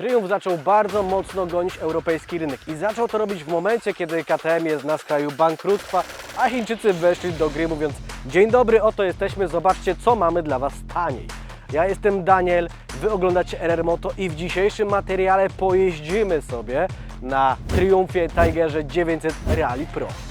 Triumph zaczął bardzo mocno gonić europejski rynek i zaczął to robić w momencie, kiedy KTM jest na skraju bankructwa, a Chińczycy weszli do gry mówiąc Dzień dobry, oto jesteśmy, zobaczcie co mamy dla Was taniej. Ja jestem Daniel, Wy oglądacie RR Moto i w dzisiejszym materiale pojeździmy sobie na Triumphie Tigerze 900 Reali Pro.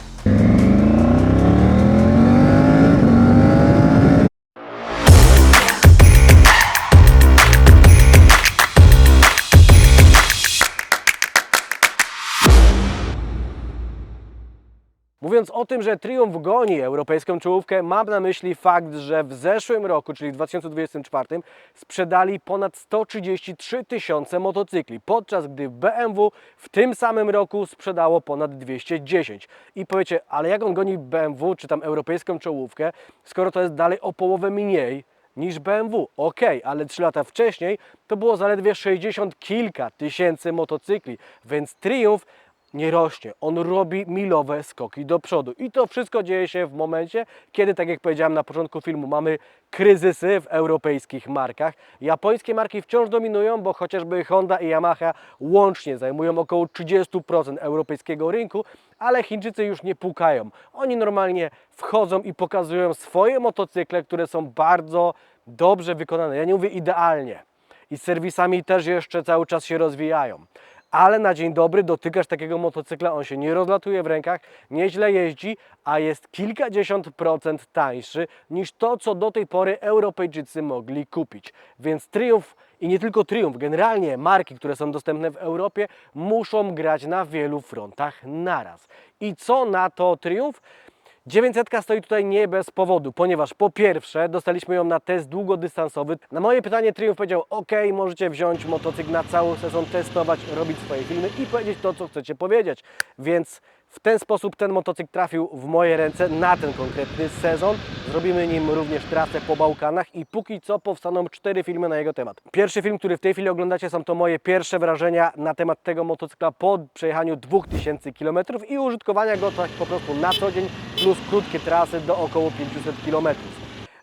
Mówiąc o tym, że Triumph goni europejską czołówkę, mam na myśli fakt, że w zeszłym roku, czyli w 2024, sprzedali ponad 133 tysiące motocykli, podczas gdy BMW w tym samym roku sprzedało ponad 210. I powiecie, ale jak on goni BMW, czy tam europejską czołówkę, skoro to jest dalej o połowę mniej niż BMW. Ok, ale 3 lata wcześniej to było zaledwie 60 kilka tysięcy motocykli, więc Triumph nie rośnie. On robi milowe skoki do przodu. I to wszystko dzieje się w momencie, kiedy, tak jak powiedziałem na początku filmu, mamy kryzysy w europejskich markach. Japońskie marki wciąż dominują, bo chociażby Honda i Yamaha łącznie zajmują około 30% europejskiego rynku, ale Chińczycy już nie pukają. Oni normalnie wchodzą i pokazują swoje motocykle, które są bardzo dobrze wykonane. Ja nie mówię idealnie. I z serwisami też jeszcze cały czas się rozwijają ale na dzień dobry dotykasz takiego motocykla, on się nie rozlatuje w rękach, nieźle jeździ, a jest kilkadziesiąt procent tańszy niż to, co do tej pory Europejczycy mogli kupić. Więc Triumph i nie tylko Triumph, generalnie marki, które są dostępne w Europie, muszą grać na wielu frontach naraz. I co na to Triumph? 900 stoi tutaj nie bez powodu, ponieważ po pierwsze dostaliśmy ją na test długodystansowy. Na moje pytanie Triumph powiedział, ok, możecie wziąć motocykl na cały sezon, testować, robić swoje filmy i powiedzieć to, co chcecie powiedzieć. Więc w ten sposób ten motocykl trafił w moje ręce na ten konkretny sezon. Zrobimy nim również trasę po Bałkanach i póki co powstaną cztery filmy na jego temat. Pierwszy film, który w tej chwili oglądacie, są to moje pierwsze wrażenia na temat tego motocykla po przejechaniu 2000 km i użytkowania go tak po prostu na co dzień, plus krótkie trasy do około 500 km.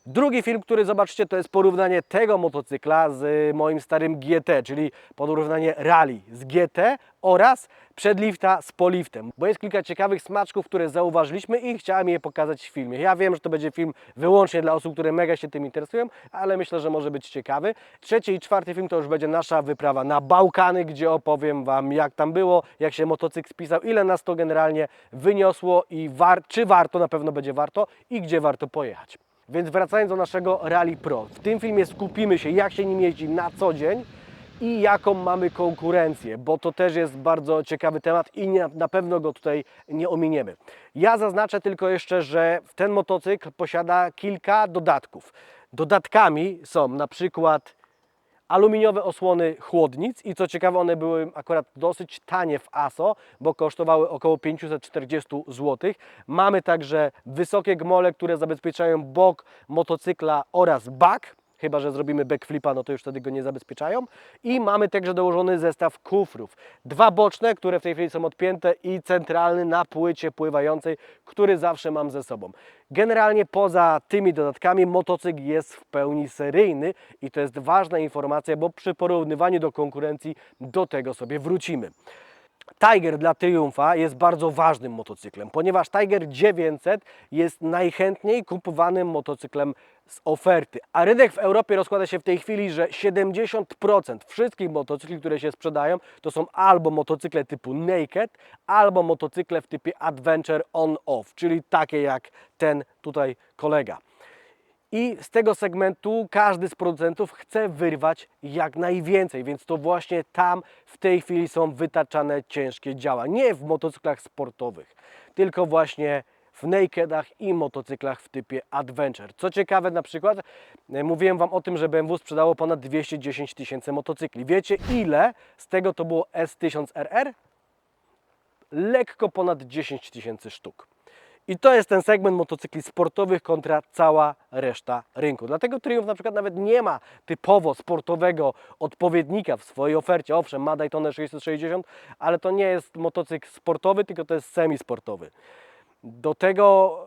Drugi film, który zobaczycie, to jest porównanie tego motocykla z moim starym GT, czyli porównanie rally z GT oraz przedlifta z poliftem, bo jest kilka ciekawych smaczków, które zauważyliśmy i chciałem je pokazać w filmie. Ja wiem, że to będzie film wyłącznie dla osób, które mega się tym interesują, ale myślę, że może być ciekawy. Trzeci i czwarty film to już będzie nasza wyprawa na Bałkany, gdzie opowiem Wam jak tam było, jak się motocykl spisał, ile nas to generalnie wyniosło i war czy warto, na pewno będzie warto i gdzie warto pojechać. Więc wracając do naszego Rally Pro, w tym filmie skupimy się, jak się nim jeździ na co dzień i jaką mamy konkurencję, bo to też jest bardzo ciekawy temat i nie, na pewno go tutaj nie ominiemy. Ja zaznaczę tylko jeszcze, że ten motocykl posiada kilka dodatków. Dodatkami są na przykład aluminiowe osłony chłodnic i co ciekawe one były akurat dosyć tanie w ASO, bo kosztowały około 540 zł. Mamy także wysokie gmole, które zabezpieczają bok motocykla oraz bak. Chyba, że zrobimy backflipa, no to już wtedy go nie zabezpieczają. I mamy także dołożony zestaw kufrów. Dwa boczne, które w tej chwili są odpięte i centralny na płycie pływającej, który zawsze mam ze sobą. Generalnie poza tymi dodatkami motocykl jest w pełni seryjny i to jest ważna informacja, bo przy porównywaniu do konkurencji do tego sobie wrócimy. Tiger dla Triumfa jest bardzo ważnym motocyklem, ponieważ Tiger 900 jest najchętniej kupowanym motocyklem z oferty. A rynek w Europie rozkłada się w tej chwili, że 70% wszystkich motocykli, które się sprzedają, to są albo motocykle typu Naked, albo motocykle w typie Adventure On-Off, czyli takie jak ten tutaj kolega. I z tego segmentu każdy z producentów chce wyrwać jak najwięcej, więc to właśnie tam w tej chwili są wytaczane ciężkie działa. Nie w motocyklach sportowych, tylko właśnie w nakedach i motocyklach w typie Adventure. Co ciekawe, na przykład e, mówiłem Wam o tym, że BMW sprzedało ponad 210 tysięcy motocykli. Wiecie ile z tego to było S1000RR? Lekko ponad 10 tysięcy sztuk. I to jest ten segment motocykli sportowych kontra cała reszta rynku. Dlatego Triumph na przykład nawet nie ma typowo sportowego odpowiednika w swojej ofercie. Owszem, ma Daytona 660, ale to nie jest motocykl sportowy, tylko to jest semisportowy. Do tego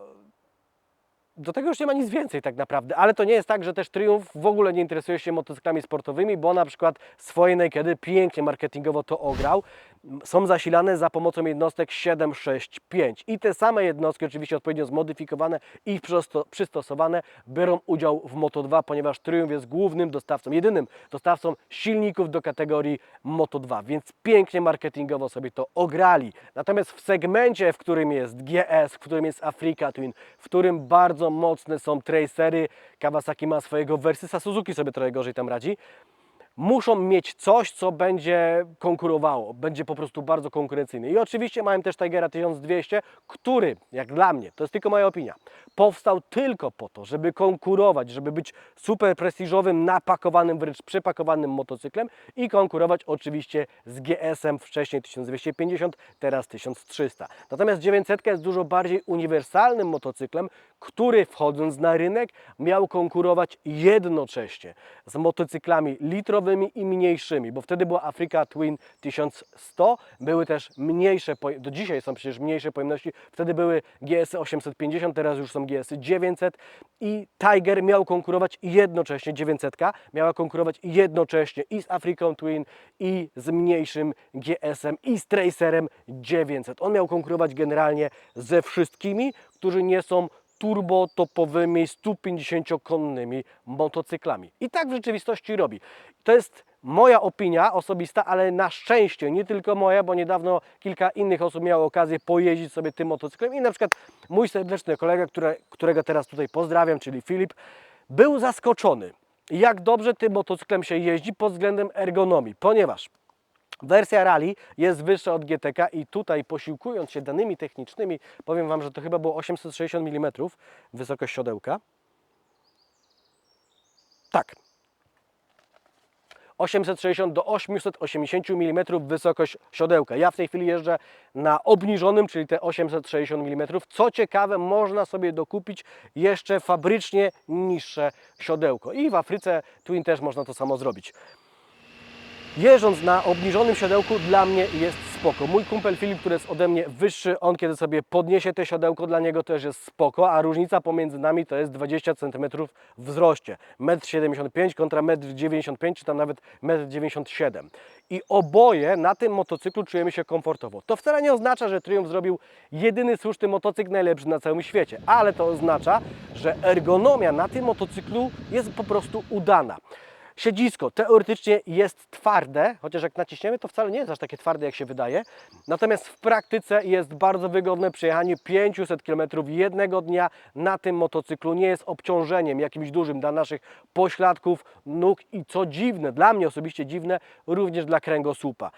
do tego już nie ma nic więcej tak naprawdę, ale to nie jest tak, że też Triumph w ogóle nie interesuje się motocyklami sportowymi, bo na przykład swoje Nakedy pięknie marketingowo to ograł. Są zasilane za pomocą jednostek 765 i te same jednostki, oczywiście odpowiednio zmodyfikowane i przysto- przystosowane, biorą udział w Moto2, ponieważ Triumph jest głównym dostawcą, jedynym dostawcą silników do kategorii Moto2, więc pięknie marketingowo sobie to ograli. Natomiast w segmencie, w którym jest GS, w którym jest Africa Twin, w którym bardzo mocne są tracery, Kawasaki ma swojego Versysa, Suzuki sobie trochę gorzej tam radzi, muszą mieć coś, co będzie konkurowało, będzie po prostu bardzo konkurencyjny. I oczywiście mają też Tigera 1200, który, jak dla mnie, to jest tylko moja opinia, powstał tylko po to, żeby konkurować, żeby być super prestiżowym, napakowanym, wręcz przepakowanym motocyklem i konkurować oczywiście z GS-em, wcześniej 1250, teraz 1300. Natomiast 900 jest dużo bardziej uniwersalnym motocyklem, który wchodząc na rynek miał konkurować jednocześnie z motocyklami litrowymi i mniejszymi, bo wtedy była Africa Twin 1100, były też mniejsze, do dzisiaj są przecież mniejsze pojemności, wtedy były GS 850, teraz już są GS 900 i Tiger miał konkurować jednocześnie, 900 miała konkurować jednocześnie i z African Twin i z mniejszym GS-em i z Tracerem 900. On miał konkurować generalnie ze wszystkimi, którzy nie są turbotopowymi 150-konnymi motocyklami. I tak w rzeczywistości robi. To jest moja opinia osobista, ale na szczęście nie tylko moja, bo niedawno kilka innych osób miało okazję pojeździć sobie tym motocyklem i na przykład mój serdeczny kolega, które, którego teraz tutaj pozdrawiam, czyli Filip, był zaskoczony, jak dobrze tym motocyklem się jeździ pod względem ergonomii, ponieważ Wersja Rally jest wyższa od GTK i tutaj posiłkując się danymi technicznymi, powiem Wam, że to chyba było 860 mm wysokość siodełka. Tak. 860 do 880 mm wysokość siodełka. Ja w tej chwili jeżdżę na obniżonym, czyli te 860 mm. Co ciekawe, można sobie dokupić jeszcze fabrycznie niższe siodełko. I w Afryce Twin też można to samo zrobić. Jeżdżąc na obniżonym siodełku dla mnie jest spoko. Mój kumpel Filip, który jest ode mnie wyższy, on kiedy sobie podniesie te siodełko, dla niego też jest spoko, a różnica pomiędzy nami to jest 20 cm wzroście. 1,75 m kontra 1,95 m, czy tam nawet 1,97 m. I oboje na tym motocyklu czujemy się komfortowo. To wcale nie oznacza, że Triumph zrobił jedyny słuszny motocykl najlepszy na całym świecie, ale to oznacza, że ergonomia na tym motocyklu jest po prostu udana. Siedzisko teoretycznie jest twarde, chociaż jak naciśniemy, to wcale nie jest aż takie twarde, jak się wydaje. Natomiast w praktyce jest bardzo wygodne przejechanie 500 km jednego dnia na tym motocyklu. Nie jest obciążeniem jakimś dużym dla naszych pośladków, nóg i co dziwne, dla mnie osobiście dziwne, również dla kręgosłupa.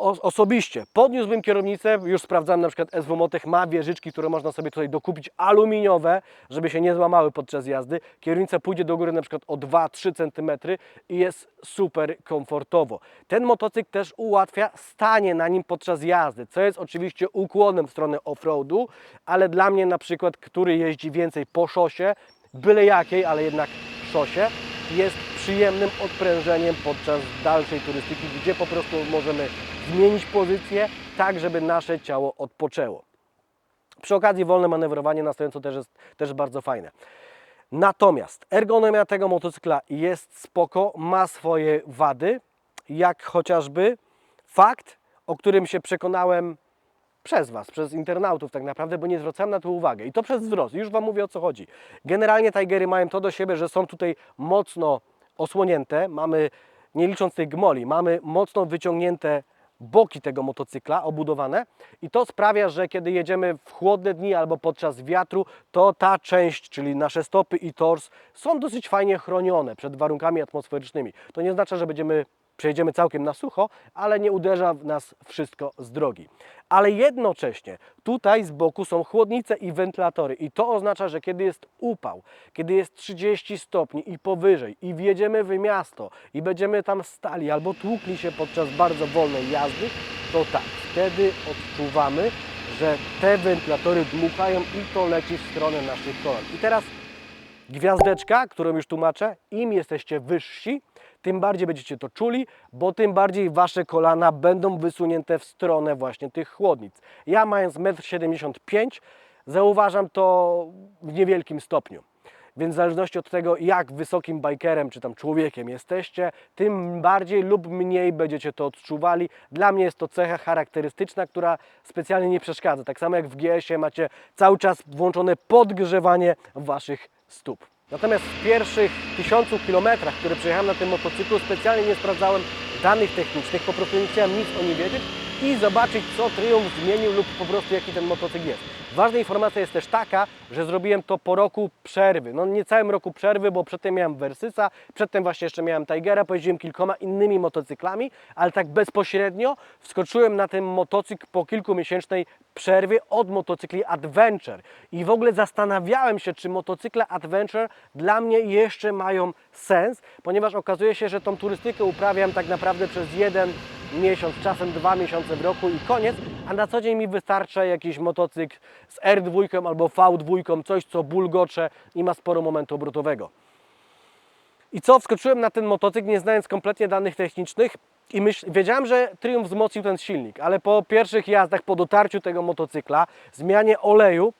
Osobiście podniósłbym kierownicę, już sprawdzałem na przykład SW Motech ma wieżyczki, które można sobie tutaj dokupić aluminiowe, żeby się nie złamały podczas jazdy. Kierownica pójdzie do góry na przykład o 2-3 cm i jest super komfortowo. Ten motocykl też ułatwia stanie na nim podczas jazdy, co jest oczywiście ukłonem w stronę offroadu, ale dla mnie na przykład, który jeździ więcej po szosie, byle jakiej, ale jednak szosie, jest przyjemnym odprężeniem podczas dalszej turystyki, gdzie po prostu możemy zmienić pozycję tak, żeby nasze ciało odpoczęło. Przy okazji wolne manewrowanie na stojąco też jest też bardzo fajne. Natomiast ergonomia tego motocykla jest spoko, ma swoje wady, jak chociażby fakt, o którym się przekonałem przez Was, przez internautów tak naprawdę, bo nie zwracałem na to uwagę. I to przez wzrost. Już Wam mówię o co chodzi. Generalnie Tigery mają to do siebie, że są tutaj mocno osłonięte. Mamy, nie licząc tej gmoli, mamy mocno wyciągnięte boki tego motocykla obudowane i to sprawia, że kiedy jedziemy w chłodne dni albo podczas wiatru, to ta część, czyli nasze stopy i tors są dosyć fajnie chronione przed warunkami atmosferycznymi. To nie oznacza, że będziemy przejedziemy całkiem na sucho, ale nie uderza w nas wszystko z drogi. Ale jednocześnie tutaj z boku są chłodnice i wentylatory i to oznacza, że kiedy jest upał, kiedy jest 30 stopni i powyżej i wjedziemy w miasto i będziemy tam stali albo tłukli się podczas bardzo wolnej jazdy, to tak, wtedy odczuwamy, że te wentylatory dmuchają i to leci w stronę naszych kolan. I teraz gwiazdeczka, którą już tłumaczę, im jesteście wyżsi, tym bardziej będziecie to czuli, bo tym bardziej Wasze kolana będą wysunięte w stronę właśnie tych chłodnic. Ja mając 1,75 m zauważam to w niewielkim stopniu. Więc w zależności od tego, jak wysokim bajkerem czy tam człowiekiem jesteście, tym bardziej lub mniej będziecie to odczuwali. Dla mnie jest to cecha charakterystyczna, która specjalnie nie przeszkadza. Tak samo jak w GS-ie macie cały czas włączone podgrzewanie waszych stóp. Natomiast w pierwszych tysiącu kilometrach, które przejechałem na tym motocyklu, specjalnie nie sprawdzałem danych technicznych, po prostu nie chciałem nic o nim wiedzieć i zobaczyć, co Triumph zmienił lub po prostu jaki ten motocykl jest. Ważna informacja jest też taka, że zrobiłem to po roku przerwy. No nie całym roku przerwy, bo przedtem miałem Versysa, przedtem właśnie jeszcze miałem Tigera, pojeździłem kilkoma innymi motocyklami, ale tak bezpośrednio wskoczyłem na ten motocykl po kilkumiesięcznej przerwie od motocykli Adventure. I w ogóle zastanawiałem się, czy motocykle Adventure dla mnie jeszcze mają sens, ponieważ okazuje się, że tą turystykę uprawiam tak naprawdę przez jeden miesiąc, czasem dwa miesiące w roku i koniec, a na co dzień mi wystarcza jakiś motocykl z R2 albo V2, coś co bulgocze i ma sporo momentu obrotowego. I co, wskoczyłem na ten motocykl nie znając kompletnie danych technicznych i myśl, wiedziałem, że Triumph wzmocnił ten silnik, ale po pierwszych jazdach, po dotarciu tego motocykla, zmianie oleju,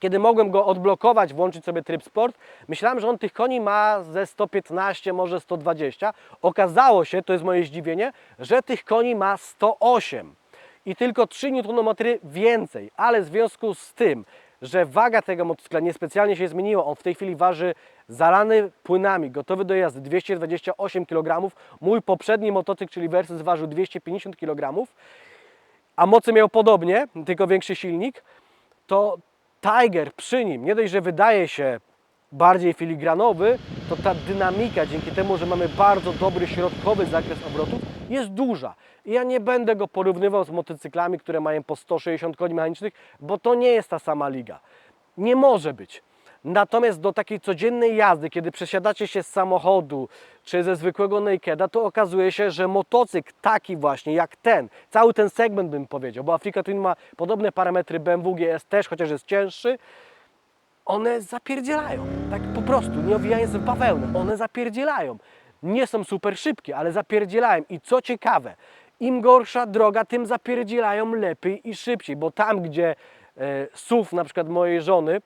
kiedy mogłem go odblokować, włączyć sobie tryb sport, myślałem, że on tych koni ma ze 115, może 120. Okazało się, to jest moje zdziwienie, że tych koni ma 108 i tylko 3 Nm więcej, ale w związku z tym, że waga tego motocykla niespecjalnie się zmieniła, on w tej chwili waży zalany płynami, gotowy do jazdy 228 kg, mój poprzedni motocykl, czyli Versus ważył 250 kg, a mocy miał podobnie, tylko większy silnik, to Tiger przy nim, nie dość, że wydaje się bardziej filigranowy, to ta dynamika, dzięki temu, że mamy bardzo dobry środkowy zakres obrotów, jest duża. I ja nie będę go porównywał z motocyklami, które mają po 160 koni mechanicznych, bo to nie jest ta sama liga. Nie może być. Natomiast do takiej codziennej jazdy, kiedy przesiadacie się z samochodu czy ze zwykłego nakeda, to okazuje się, że motocykl taki właśnie jak ten, cały ten segment bym powiedział, bo Africa Twin ma podobne parametry BMW GS też, chociaż jest cięższy, one zapierdzielają. Tak po prostu, nie owijając w bawełnę. One zapierdzielają. Nie są super szybkie, ale zapierdzielają. I co ciekawe, im gorsza droga, tym zapierdzielają lepiej i szybciej, bo tam, gdzie e, SUV na przykład mojej żony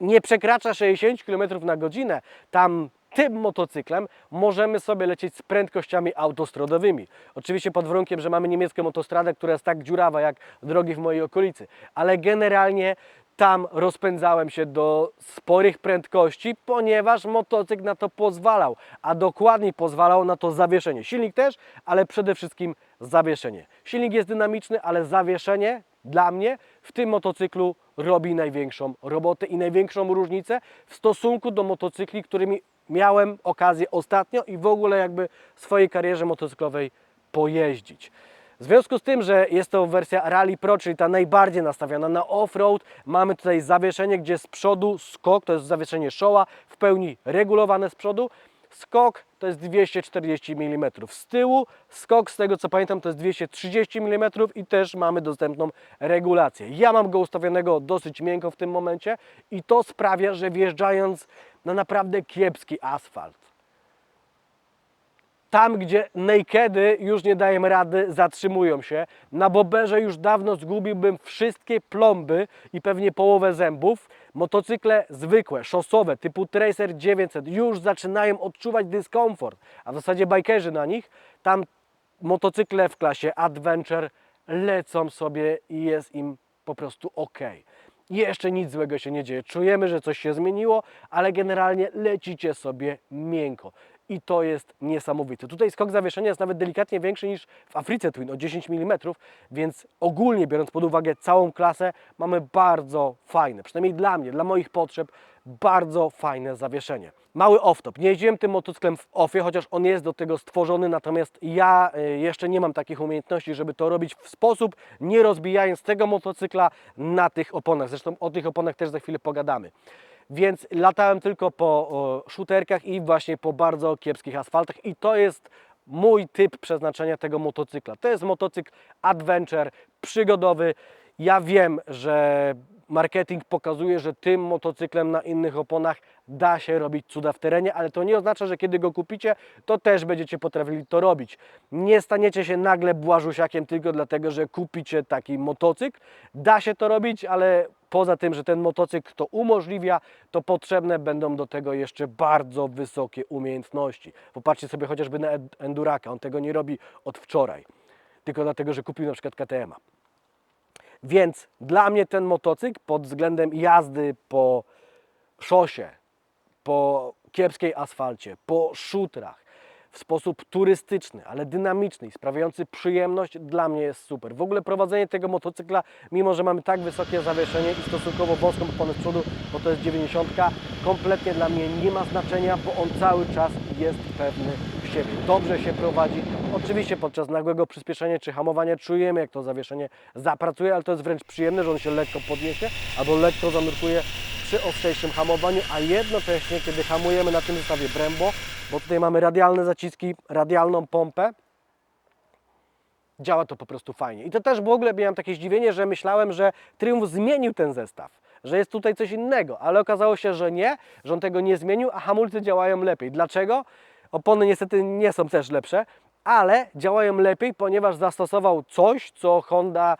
nie przekracza 60 km na godzinę, tam tym motocyklem możemy sobie lecieć z prędkościami autostradowymi. Oczywiście pod warunkiem, że mamy niemiecką autostradę, która jest tak dziurawa jak drogi w mojej okolicy, ale generalnie tam rozpędzałem się do sporych prędkości, ponieważ motocykl na to pozwalał, a dokładniej pozwalał na to zawieszenie. Silnik też, ale przede wszystkim zawieszenie. Silnik jest dynamiczny, ale zawieszenie dla mnie w tym motocyklu robi największą robotę i największą różnicę w stosunku do motocykli, którymi miałem okazję ostatnio i w ogóle jakby w swojej karierze motocyklowej pojeździć. W związku z tym, że jest to wersja Rally Pro, czyli ta najbardziej nastawiona na off-road, mamy tutaj zawieszenie, gdzie z przodu skok, to jest zawieszenie Showa, w pełni regulowane z przodu. Skok to jest 240 mm. Z tyłu skok, z tego co pamiętam, to jest 230 mm i też mamy dostępną regulację. Ja mam go ustawionego dosyć miękko w tym momencie i to sprawia, że wjeżdżając na naprawdę kiepski asfalt, tam, gdzie nakedy już nie dają rady, zatrzymują się. Na boberze już dawno zgubiłbym wszystkie plomby i pewnie połowę zębów. Motocykle zwykłe, szosowe, typu Tracer 900 już zaczynają odczuwać dyskomfort, a w zasadzie bajkerzy na nich. Tam motocykle w klasie Adventure lecą sobie i jest im po prostu ok. Jeszcze nic złego się nie dzieje. Czujemy, że coś się zmieniło, ale generalnie lecicie sobie miękko. I to jest niesamowite. Tutaj skok zawieszenia jest nawet delikatnie większy niż w Afryce Twin o 10 mm, więc ogólnie biorąc pod uwagę całą klasę, mamy bardzo fajne, przynajmniej dla mnie, dla moich potrzeb, bardzo fajne zawieszenie. Mały off-top. Nie jeździłem tym motocyklem w offie, chociaż on jest do tego stworzony, natomiast ja y, jeszcze nie mam takich umiejętności, żeby to robić w sposób, nie rozbijając tego motocykla na tych oponach. Zresztą o tych oponach też za chwilę pogadamy więc latałem tylko po o, shooterkach i właśnie po bardzo kiepskich asfaltach i to jest mój typ przeznaczenia tego motocykla. To jest motocykl adventure, przygodowy. Ja wiem, że marketing pokazuje, że tym motocyklem na innych oponach da się robić cuda w terenie, ale to nie oznacza, że kiedy go kupicie, to też będziecie potrafili to robić. Nie staniecie się nagle błażusiakiem tylko dlatego, że kupicie taki motocykl. Da się to robić, ale poza tym, że ten motocykl to umożliwia, to potrzebne będą do tego jeszcze bardzo wysokie umiejętności. Popatrzcie sobie chociażby na Enduraka, on tego nie robi od wczoraj, tylko dlatego, że kupił na przykład KTM-a. Więc dla mnie ten motocykl pod względem jazdy po szosie, po kiepskiej asfalcie, po szutrach, w sposób turystyczny, ale dynamiczny i sprawiający przyjemność, dla mnie jest super. W ogóle prowadzenie tego motocykla, mimo że mamy tak wysokie zawieszenie i stosunkowo wąską oponę z przodu, bo to jest 90, kompletnie dla mnie nie ma znaczenia, bo on cały czas jest pewny siebie. Dobrze się prowadzi. Oczywiście podczas nagłego przyspieszenia czy hamowania czujemy, jak to zawieszenie zapracuje, ale to jest wręcz przyjemne, że on się lekko podniesie albo lekko zanurkuje przy ostrzejszym hamowaniu, a jednocześnie, kiedy hamujemy na tym zestawie Brembo, bo tutaj mamy radialne zaciski, radialną pompę, działa to po prostu fajnie. I to też w ogóle miałem takie zdziwienie, że myślałem, że Triumph zmienił ten zestaw, że jest tutaj coś innego, ale okazało się, że nie, że on tego nie zmienił, a hamulce działają lepiej. Dlaczego? Opony niestety nie są też lepsze, ale działają lepiej, ponieważ zastosował coś, co Honda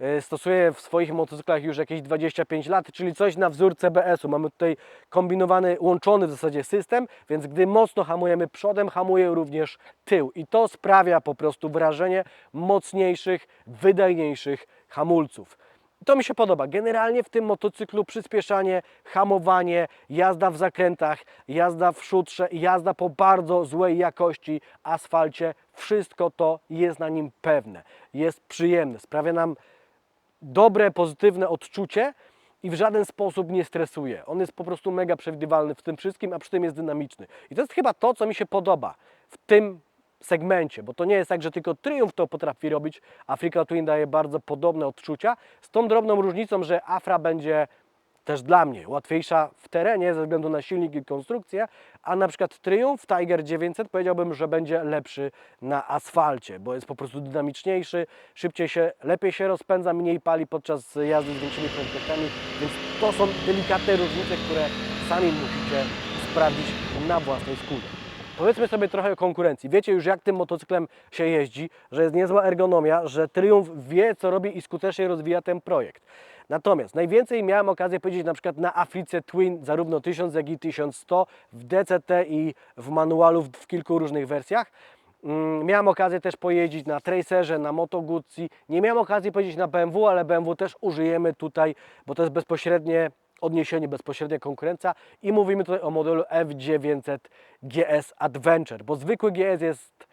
e, stosuje w swoich motocyklach już jakieś 25 lat, czyli coś na wzór CBS-u. Mamy tutaj kombinowany, łączony w zasadzie system, więc gdy mocno hamujemy przodem, hamuje również tył i to sprawia po prostu wrażenie mocniejszych, wydajniejszych hamulców. To mi się podoba. Generalnie w tym motocyklu przyspieszanie, hamowanie, jazda w zakrętach, jazda w szutrze, jazda po bardzo złej jakości asfalcie, wszystko to jest na nim pewne. Jest przyjemne, sprawia nam dobre, pozytywne odczucie i w żaden sposób nie stresuje. On jest po prostu mega przewidywalny w tym wszystkim, a przy tym jest dynamiczny. I to jest chyba to, co mi się podoba w tym segmencie, bo to nie jest tak, że tylko Triumph to potrafi robić. Africa Twin daje bardzo podobne odczucia, z tą drobną różnicą, że Afra będzie też dla mnie łatwiejsza w terenie ze względu na silnik i konstrukcję, a na przykład Triumph Tiger 900 powiedziałbym, że będzie lepszy na asfalcie, bo jest po prostu dynamiczniejszy, szybciej się, lepiej się rozpędza, mniej pali podczas jazdy z większymi prędkościami, więc to są delikatne różnice, które sami musicie sprawdzić na własnej skórze. Powiedzmy sobie trochę o konkurencji. Wiecie już jak tym motocyklem się jeździ, że jest niezła ergonomia, że Triumph wie co robi i skutecznie rozwija ten projekt. Natomiast najwięcej miałem okazję powiedzieć na przykład na Africe Twin, zarówno 1000 jak i 1100 w DCT i w manualu w, kilku różnych wersjach. Mm, Miałem okazję też pojeździć na Tracerze, na Moto Guzzi. Nie miałem okazji pojeździć na BMW, ale BMW też użyjemy tutaj, bo to jest bezpośrednie odniesienie, bezpośrednia konkurencja i mówimy tutaj o modelu F900 GS Adventure, bo zwykły GS jest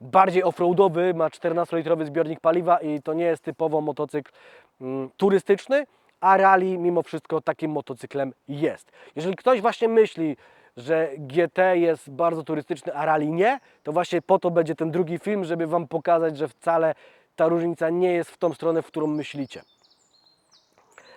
bardziej offroadowy, ma 14-litrowy zbiornik paliwa i to nie jest typowo motocykl mm, turystyczny, a rally mimo wszystko takim motocyklem jest. Jeżeli ktoś właśnie myśli, że GT jest bardzo turystyczny, a rally nie, to właśnie po to będzie ten drugi film, żeby Wam pokazać, że wcale ta różnica nie jest w tą stronę, w którą myślicie.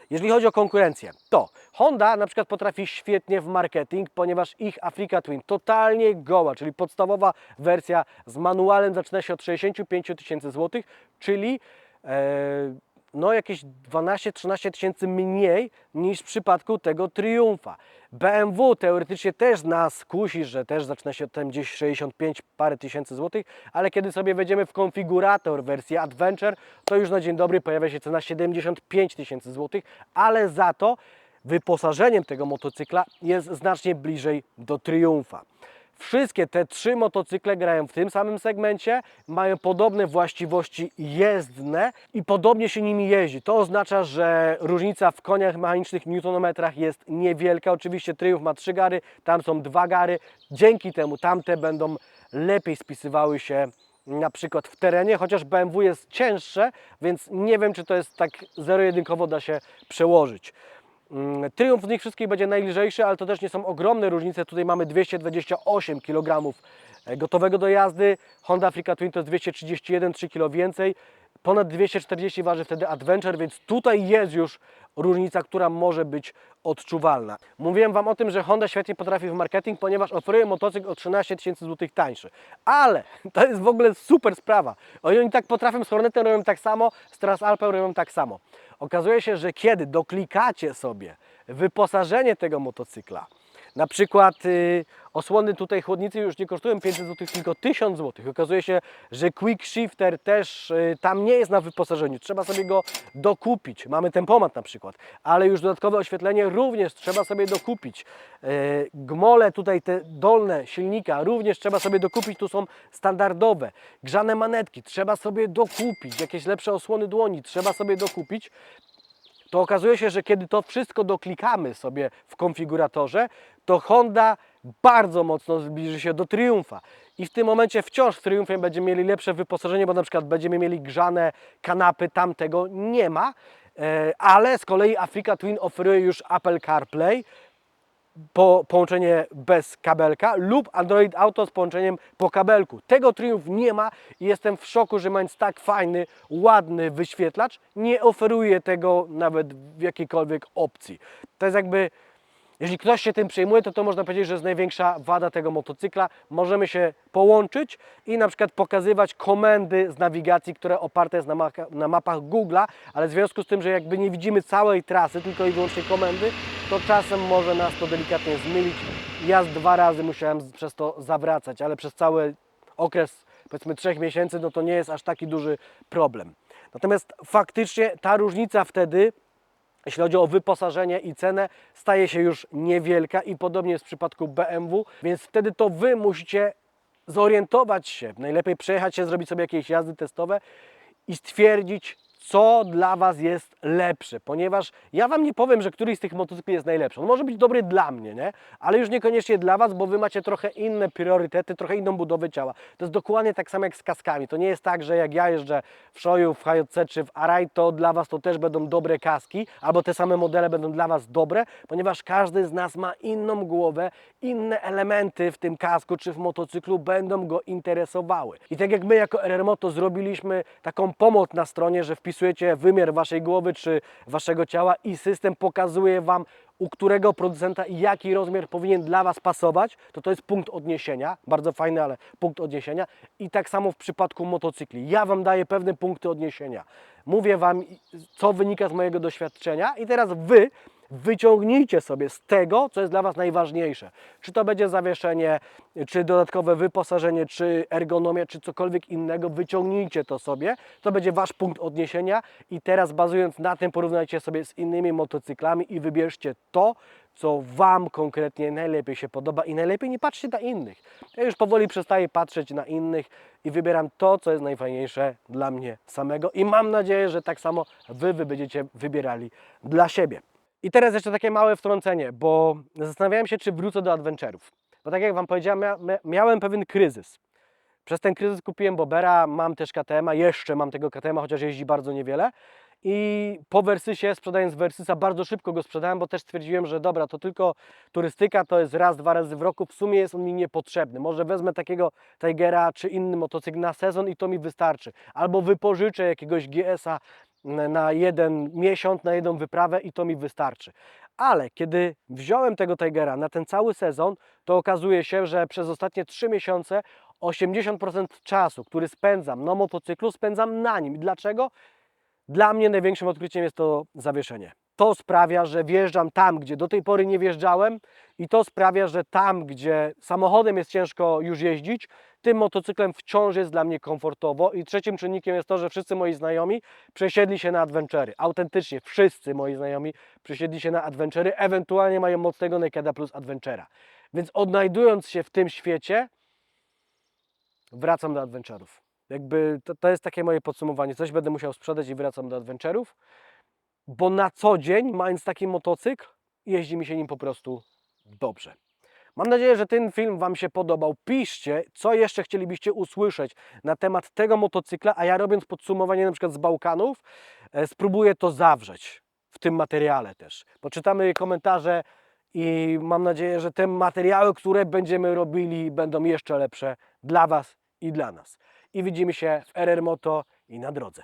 Jeżeli chodzi o konkurencję, to Honda na przykład potrafi świetnie w marketing, ponieważ ich Africa Twin totalnie goła, czyli podstawowa wersja z manualem zaczyna się od 65 tysięcy złotych, czyli e, no jakieś 12-13 tysięcy mniej niż w przypadku tego Triumfa. BMW teoretycznie też nas kusi, że też zaczyna się tam gdzieś 65 parę tysięcy złotych, ale kiedy sobie wejdziemy w konfigurator wersji Adventure, to już na dzień dobry pojawia się cena 75 tysięcy złotych, ale za to wyposażeniem tego motocykla jest znacznie bliżej do Triumfa. Wszystkie te trzy motocykle grają w tym samym segmencie, mają podobne właściwości jezdne i podobnie się nimi jeździ. To oznacza, że różnica w koniach mechanicznych, newtonometrach jest niewielka. Oczywiście Triumph ma trzy gary, tam są dwa gary. Dzięki temu tamte będą lepiej spisywały się na przykład w terenie, chociaż BMW jest cięższe, więc nie wiem, czy to jest tak zero-jedynkowo da się przełożyć. Mm, Triumph z nich wszystkich będzie najlżejszy, ale to też nie są ogromne różnice. Tutaj mamy 228 kg gotowego do jazdy. Honda Africa Twin to jest 231, 3 kg więcej. Ponad 240 waży wtedy Adventure, więc tutaj jest już różnica, która może być odczuwalna. Mówiłem Wam o tym, że Honda świetnie potrafi w marketing, ponieważ oferuje motocykl o 13 tysięcy złotych tańszy. Ale to jest w ogóle super sprawa. Oni, tak potrafią z Hornetem robią tak samo, z Transalpem robią tak samo. Okazuje się, że kiedy doklikacie sobie wyposażenie tego motocykla, na przykład y, osłony tutaj chłodnicy już nie kosztują 500 zł, tylko 1000 zł. Okazuje się, że quick shifter też y, tam nie jest na wyposażeniu. Trzeba sobie go dokupić. Mamy tempomat na przykład, ale już dodatkowe oświetlenie również trzeba sobie dokupić. Y, gmole tutaj te dolne silnika również trzeba sobie dokupić. Tu są standardowe. Grzane manetki trzeba sobie dokupić. Jakieś lepsze osłony dłoni trzeba sobie dokupić to okazuje się, że kiedy to wszystko doklikamy sobie w konfiguratorze, to Honda bardzo mocno zbliży się do Triumfa. I w tym momencie wciąż w Triumfie będziemy mieli lepsze wyposażenie, bo na przykład będziemy mieli grzane kanapy, tam tego nie ma, E, ale z kolei Africa Twin oferuje już Apple CarPlay, po, połączenie bez kabelka lub Android Auto z połączeniem po kabelku. Tego Triumph nie ma i jestem w szoku, że mając tak fajny, ładny wyświetlacz, nie oferuje tego nawet w jakiejkolwiek opcji. To jest jakby, jeśli ktoś się tym przejmuje, to to można powiedzieć, że jest największa wada tego motocykla. Możemy się połączyć i na przykład pokazywać komendy z nawigacji, które oparte jest na, maka- na mapach Google'a, ale w związku z tym, że jakby nie widzimy całej trasy, tylko i wyłącznie komendy, to czasem może nas to delikatnie zmylić. Ja z dwa razy musiałem przez to zawracać, ale przez cały okres powiedzmy trzech miesięcy, no to nie jest aż taki duży problem. Natomiast faktycznie ta różnica wtedy jeśli chodzi o wyposażenie i cenę, staje się już niewielka i podobnie jest w przypadku BMW, więc wtedy to Wy musicie zorientować się, najlepiej przejechać się, zrobić sobie jakieś jazdy testowe i stwierdzić, co dla Was jest lepsze, ponieważ ja Wam nie powiem, że któryś z tych motocykli jest najlepszy. On może być dobry dla mnie, nie? ale już niekoniecznie dla Was, bo Wy macie trochę inne priorytety, trochę inną budowę ciała. To jest dokładnie tak samo jak z kaskami. To nie jest tak, że jak ja jeżdżę w Szoju, w HJC czy w Arai, to dla Was to też będą dobre kaski, albo te same modele będą dla Was dobre, ponieważ każdy z nas ma inną głowę, inne elementy w tym kasku czy w motocyklu będą go interesowały. I tak jak my jako RR Moto zrobiliśmy taką pomoc na stronie, że wpisujecie wymiar Waszej głowy czy Waszego ciała i system pokazuje Wam, u którego producenta jaki rozmiar powinien dla Was pasować, to to jest punkt odniesienia, bardzo fajny, ale punkt odniesienia. I tak samo w przypadku motocykli. Ja Wam daję pewne punkty odniesienia. Mówię Wam, co wynika z mojego doświadczenia i teraz Wy wyciągnijcie sobie z tego, co jest dla Was najważniejsze. Czy to będzie zawieszenie, czy dodatkowe wyposażenie, czy ergonomia, czy cokolwiek innego, wyciągnijcie to sobie. To będzie Wasz punkt odniesienia i teraz bazując na tym porównajcie sobie z innymi motocyklami i wybierzcie to, co Wam konkretnie najlepiej się podoba i najlepiej nie patrzcie na innych. Ja już powoli przestaję patrzeć na innych i wybieram to, co jest najfajniejsze dla mnie samego i mam nadzieję, że tak samo Wy, wy będziecie wybierali dla siebie. I teraz jeszcze takie małe wtrącenie, bo zastanawiałem się, czy wrócę do adventurów. Bo tak jak Wam powiedziałem, mia- mia- miałem pewien kryzys. Przez ten kryzys kupiłem Bobera, mam też KTM-a, jeszcze mam tego KTM-a, chociaż jeździ bardzo niewiele. I po Wersysie, sprzedając Wersysa, bardzo szybko go sprzedałem, bo też stwierdziłem, że dobra, to tylko turystyka, to jest raz, dwa razy w roku, w sumie jest on mi niepotrzebny. Może wezmę takiego Tigera czy inny motocykl na sezon i to mi wystarczy. Albo wypożyczę jakiegoś GS-a na jeden miesiąc, na jedną wyprawę i to mi wystarczy. Ale kiedy wziąłem tego Tigera na ten cały sezon, to okazuje się, że przez ostatnie 3 miesiące 80% czasu, który spędzam na motocyklu, spędzam na nim. Dlaczego? Dla mnie największym odkryciem jest to zawieszenie. To sprawia, że wjeżdżam tam, gdzie do tej pory nie wjeżdżałem i to sprawia, że tam, gdzie samochodem jest ciężko już jeździć, tym motocyklem wciąż jest dla mnie komfortowo i trzecim czynnikiem jest to, że wszyscy moi znajomi przesiedli się na adventury. Autentycznie wszyscy moi znajomi przesiedli się na adventury, ewentualnie mają mocnego Nakeda plus adventura. Więc odnajdując się w tym świecie, wracam do adventurów. Jakby to, to jest takie moje podsumowanie. Coś będę musiał sprzedać i wracam do adventurów, bo na co dzień, mając taki motocykl, jeździ mi się nim po prostu dobrze. Mam nadzieję, że ten film Wam się podobał. Piszcie, co jeszcze chcielibyście usłyszeć na temat tego motocykla, a ja robiąc podsumowanie na przykład z Bałkanów, e, spróbuję to zawrzeć w tym materiale też. Poczytamy komentarze i mam nadzieję, że te materiały, które będziemy robili, będą jeszcze lepsze dla Was i dla nas. I widzimy się w RR Moto i na drodze.